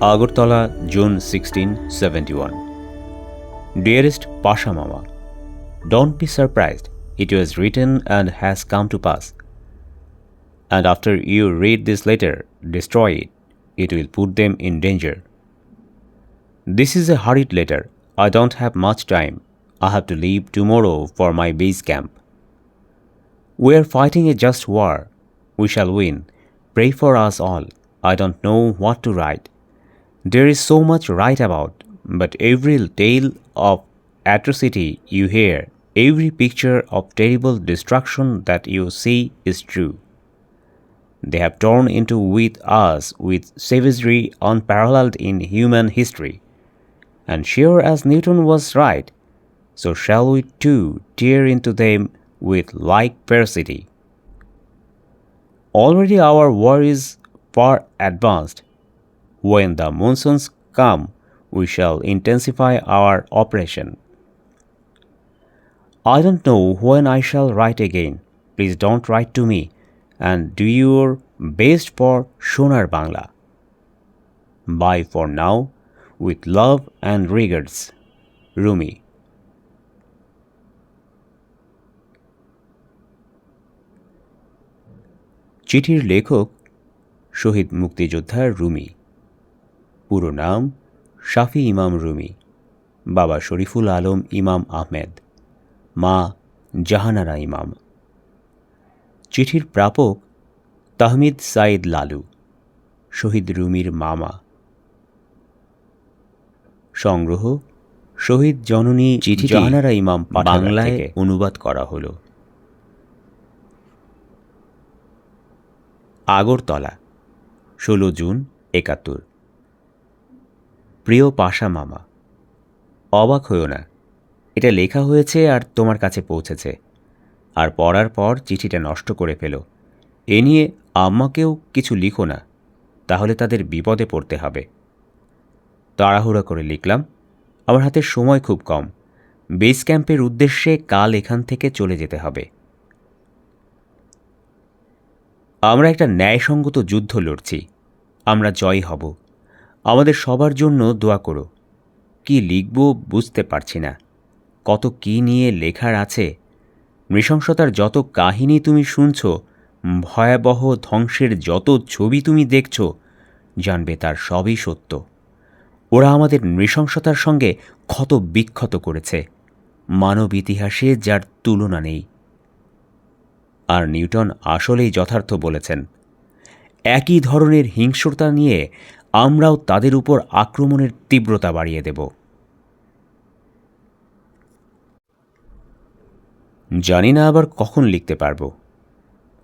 Agartala, June 1671. Dearest Pasha Mama, don't be surprised. It was written and has come to pass. And after you read this letter, destroy it. It will put them in danger. This is a hurried letter. I don't have much time. I have to leave tomorrow for my base camp. We are fighting a just war. We shall win. Pray for us all. I don't know what to write. There is so much write about, but every tale of atrocity you hear, every picture of terrible destruction that you see is true. They have torn into with us with savagery unparalleled in human history. And sure as Newton was right, so shall we too tear into them with like ferocity. Already our war is far advanced. When the monsoons come, we shall intensify our operation. I don't know when I shall write again. Please don't write to me and do your best for Shonar Bangla. Bye for now, with love and regards. Rumi. চিঠির লেখক শহীদ মুক্তিযোদ্ধা রুমি পুরো নাম শাফি ইমাম রুমি বাবা শরীফুল আলম ইমাম আহমেদ মা জাহানারা ইমাম। চিঠির প্রাপক তাহমিদ সাইদ লালু শহীদ রুমির মামা। সংগ্রহ শহীদ জননী চিঠি জাহানারা ইমাম বাংলায় অনুবাদ করা হলো। আগরতলা ষোলো জুন একাত্তর। প্রিয় পাশা মামা। অবাক হইও না। এটা লেখা হয়েছে আর তোমার কাছে পৌঁছেছে। আর পড়ার পর চিঠিটা নষ্ট করে ফেলো। এ নিয়ে আম্মাকেও কিছু লিখো না, তাহলে তাদের বিপদে পড়তে হবে। তাড়াহুড়া করে লিখলাম, আমার হাতে সময় খুব কম। বেস ক্যাম্পের উদ্দেশ্যে কাল এখান থেকে চলে যেতে হবে। আমরা একটা ন্যায়সঙ্গত যুদ্ধ লড়ছি। আমরা জয় হব। আমাদের সবার জন্য দোয়া করো। কি লিখব বুঝতে পারছি না। কত কি নিয়ে লেখার আছে। নৃশংসতার যত কাহিনী তুমি শুনছ, ভয়াবহ ধ্বংসের যত ছবি তুমি দেখছ, জানবে তার সবই সত্য। ওরা আমাদের নৃশংসতার সঙ্গে ক্ষত বিক্ষত করেছে। মানব ইতিহাসে যার তুলনা নেই। আর নিউটন আসলেই যথার্থ বলেছেন, একই ধরনের হিংস্রতা নিয়ে আমরাও তাদের উপর আক্রমণের তীব্রতা বাড়িয়ে দেব। জানি না আবার কখন লিখতে পারব।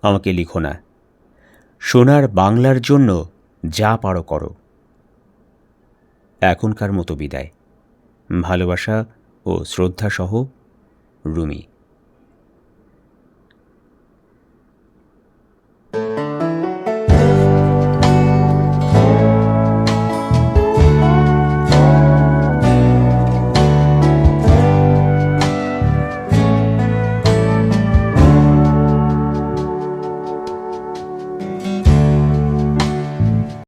আমাকে লিখো না। সোনার বাংলার জন্য যা পারো করো। এখনকার মতো বিদায়। ভালোবাসা ও শ্রদ্ধাসহ রুমি।